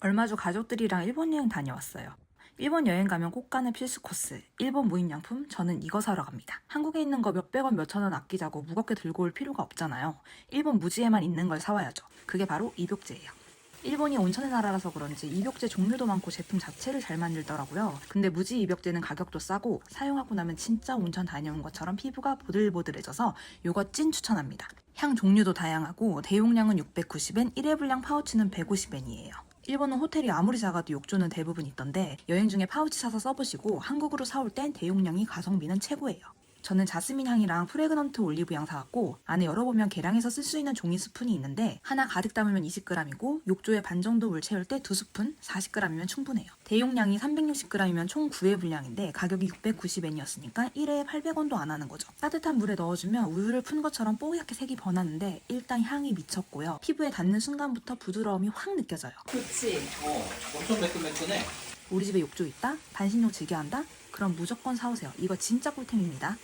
얼마 전 가족들이랑 일본 여행 다녀왔어요. 일본 여행 가면 꼭 가는 필수 코스. 일본 무인양품? 저는 이거 사러 갑니다. 한국에 있는 거 몇백 원, 몇천 원 아끼자고 무겁게 들고 올 필요가 없잖아요. 일본 무지에만 있는 걸 사와야죠. 그게 바로 입욕제예요. 일본이 온천의 나라라서 그런지 입욕제 종류도 많고 제품 자체를 잘 만들더라고요. 근데 무지 입욕제는 가격도 싸고 사용하고 나면 진짜 온천 다녀온 것처럼 피부가 보들보들해져서 요거 찐 추천합니다. 향 종류도 다양하고 대용량은 690엔, 1회 분량 파우치는 150엔이에요. 일본은 호텔이 아무리 작아도 욕조는 대부분 있던데 여행 중에 파우치 사서 써보시고 한국으로 사올 땐 대용량이 가성비는 최고예요. 저는 자스민 향이랑 프레그넌트 올리브 향 사왔고 안에 열어보면 계량해서 쓸 수 있는 종이 스푼이 있는데 하나 가득 담으면 20g이고 욕조에 반 정도 물 채울 때 2스푼 40g이면 충분해요. 대용량이 360g이면 총 9회 분량인데 가격이 690엔이었으니까 1회에 800원도 안 하는 거죠. 따뜻한 물에 넣어주면 우유를 푼 것처럼 뽀얗게 색이 변하는데 일단 향이 미쳤고요. 피부에 닿는 순간부터 부드러움이 확 느껴져요. 그치. 어, 엄청 매끈매끈해. 우리 집에 욕조 있다? 반신욕 즐겨한다? 그럼 무조건 사오세요. 이거 진짜 꿀템입니다.